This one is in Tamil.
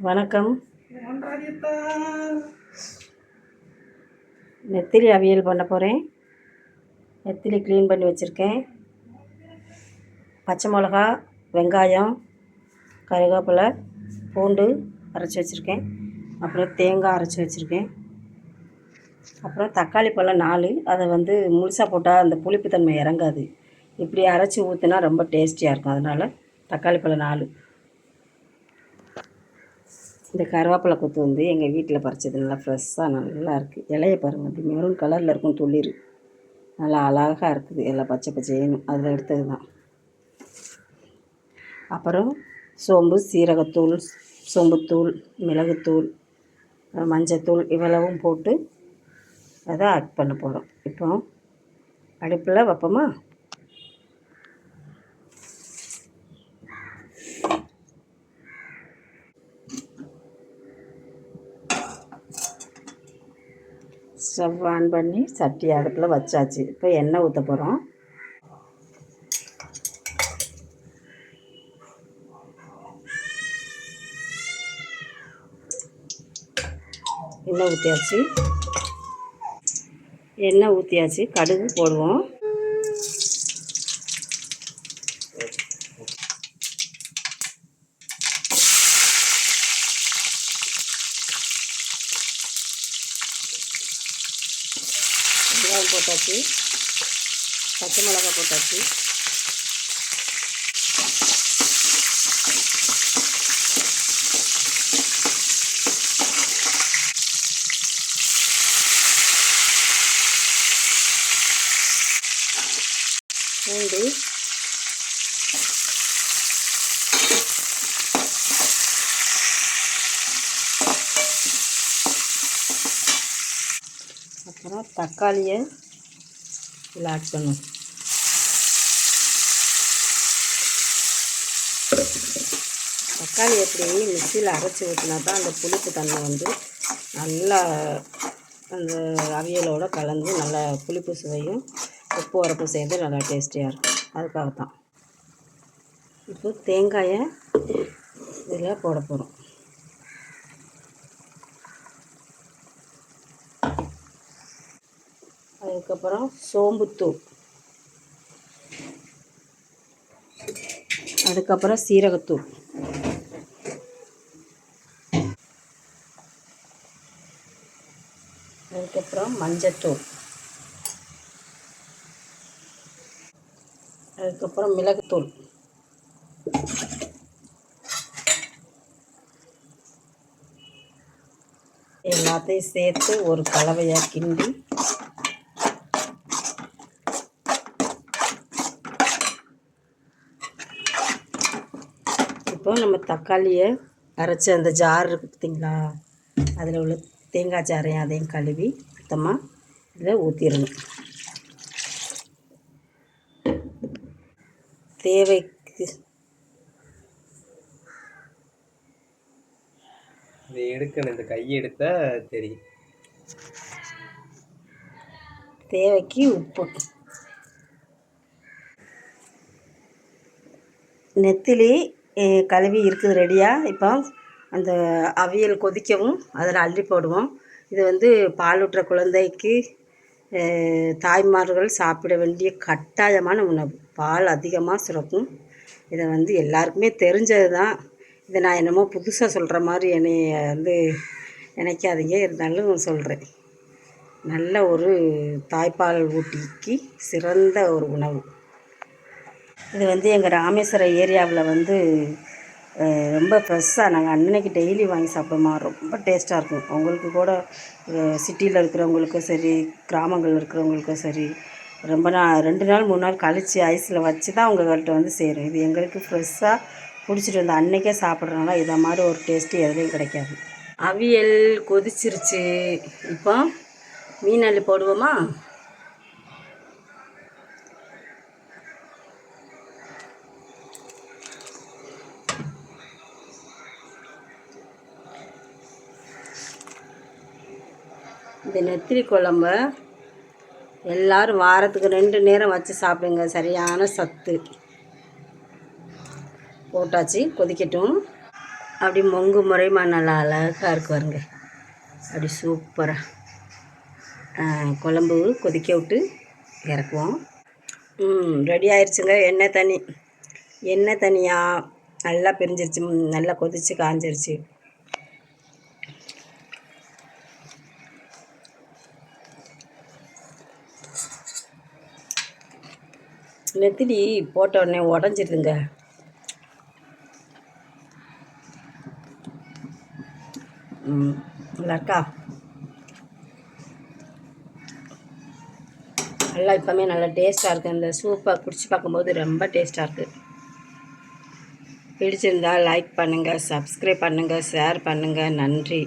வணக்கம். நெத்திலி அவியல் பண்ண போகிறேன் நெத்திலி க்ளீன் பண்ணி வச்சுருக்கேன். பச்சை மிளகா வெங்காயம் கருவேப்பிலை பூண்டு அரைச்சி வச்சுருக்கேன். அப்புறம் தேங்காய் அரைச்சி வச்சுருக்கேன். அப்புறம் தக்காளி பழம் நாலு. அதை வந்து முழுசாக போட்டால் அந்த புளிப்புத்தன்மை இறங்காது. இப்படி அரைச்சி ஊற்றினா ரொம்ப டேஸ்டியாக இருக்கும். அதனால் தக்காளி பழம் நாலு. இந்த கருவேப்பிலை கொத்து வந்து எங்கள் வீட்டில் பறிச்சது நல்லா ஃப்ரெஷ்ஷாக நல்லா இருக்குது இலைய பாருங்கள் அப்படி மெரூன் கலரில் இருக்கும் துளிர். நல்லா அழகாக இருக்குது. எல்லாம் பச்சை பச்சையும் அதில் எடுத்தது தான் அப்புறம் சோம்பு சீரகத்தூள் சோம்புத்தூள் மிளகுத்தூள் மஞ்சத்தூள் இவ்வளவும் போட்டு அதை ஆட் பண்ண போகிறோம் இப்போ அடுப்பில் வைப்போமா? ஸ்டவ் ஆன் பண்ணி சட்டி அடுப்பில் வச்சாச்சு. இப்போ எண்ணெய் ஊற்ற போகிறோம் எண்ணெய் ஊற்றியாச்சு எண்ணெய் ஊற்றியாச்சு கடுகு போடுவோம் வெங்காயம் போட்டாச்சு. பச்சை மிளகா போட்டாச்சு. பூண்டு. அப்புறம் தக்காளியை இதில் ஆட் பண்ணும் தக்காளி எப்படி மிக்சியில் அரைச்சி ஊற்றினா தான் அந்த புளிப்பு தன்மை வந்து நல்லா அந்த அவியலோடு கலந்து நல்லா புளிப்பு சுவையும் உப்பு உரப்பும் சேர்ந்து நல்லா டேஸ்டியாக இருக்கும். அதுக்காக தான் இப்போ தேங்காயை இதில் போட போகிறோம் அதுக்கப்புறம் சோம்புத்தூள் அதுக்கப்புறம் சீரகத்தூள். அதுக்கப்புறம் மஞ்சத்தூள். அதுக்கப்புறம் மிளகுத்தூள். எல்லாத்தையும் சேர்த்து ஒரு கலவையாக கிண்டி இப்போ நம்ம தக்காளியை அரைச்ச அந்த ஜார் இருக்குது பார்த்தீங்களா அதில் உள்ள தேங்காய் ஜாரையும் அதையும் கழுவி சுத்தமாக இதில் ஊற்றிடணும் தேவைக்கு இது எடுக்கணும். இந்த கையை எடுத்தா தெரியும். தேவைக்கு உப்பு. நெத்திலி கழுவி இருக்குது ரெடியாக இப்போ அந்த அவியல் கொதிக்கவும் அதில் அள்ளி போடுவோம். இது வந்து பாலூட்டுற குழந்தைக்கு தாய்மார்கள் சாப்பிட வேண்டிய கட்டாயமான உணவு. பால் அதிகமாக சுரக்கும். இதை வந்து எல்லாருக்குமே தெரிஞ்சது தான். இதை நான் என்னமோ புதுசாக சொல்கிற மாதிரி என்னை வந்து நினைக்காதீங்க. இருந்தாலும் சொல்கிறேன் நல்ல ஒரு தாய்ப்பால் ஊட்டிக்கு சிறந்த ஒரு உணவு. இது வந்து எங்கள் ராமேஸ்வரம் ஏரியாவில் வந்து ரொம்ப ஃப்ரெஷ்ஷாக நாங்கள் அன்னைக்கு டெய்லி வாங்கி சாப்பிடுமா ரொம்ப டேஸ்ட்டாக இருக்கும். உங்களுக்கு கூட சிட்டியில் இருக்கிறவங்களுக்கும் சரி கிராமங்களில் இருக்கிறவங்களுக்கும் சரி ரொம்ப நாள் ரெண்டு நாள் மூணு நாள் கழித்து ஐஸில் வச்சு தான் உங்கள்கிட்ட வந்து சேரும். இது எங்களுக்கு ஃப்ரெஷ்ஷாக பிடிச்சிட்டு வந்து அன்னைக்கே சாப்பிட்றதுனால இதை மாதிரி ஒரு டேஸ்ட்டு எதுலேயும் கிடைக்காது. அவியல் கொதிச்சிருச்சு. இப்போ மீன் அள்ளி போடுவோமா? இந்த நெத்திலி குழம்ப எல்லாரும் வாரத்துக்கு ரெண்டு நேரம் வச்சு சாப்பிடுங்க. சரியான சத்து. போட்டாச்சு கொதிக்கட்டும். அப்படி மொங்கு முறைமா நல்லா அழகாக இருக்கு பாருங்க. அப்படி சூப்பராக குழம்பு கொதிக்க விட்டு இறக்குவோம். ம் ரெடி ஆயிடுச்சுங்க எண்ணெய் தண்ணி. எண்ணெய் தனியாக நல்லா பிரிஞ்சிருச்சு. நல்லா கொதிச்சு காஞ்சிருச்சு. நெத்திலி போட்ட உடனே உடஞ்சிருதுங்க. ம் நல்லா இப்போமே நல்லா டேஸ்ட்டாக இருக்குது இந்த சூப்பை குடிச்சு பார்க்கும்போது ரொம்ப டேஸ்ட்டாக இருக்குது பிடிச்சிருந்தா லைக் பண்ணுங்கள் சப்ஸ்கிரைப் பண்ணுங்கள் ஷேர் பண்ணுங்கள் நன்றி.